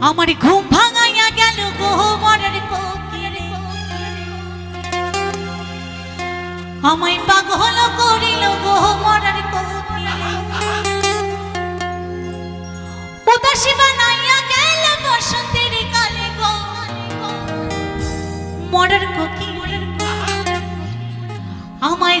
আমার ঘুম ভাঙাইয়া গেল আমায় পাগল করিল উদাসী বানাইয়া গেল বসন্তের কালে গো। মরার কোকিল আমায়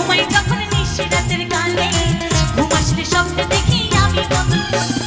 ঘুমাই তখন নিশি রাতের কালে ঘুম আসলে স্বপ্ন দেখি আমি কখন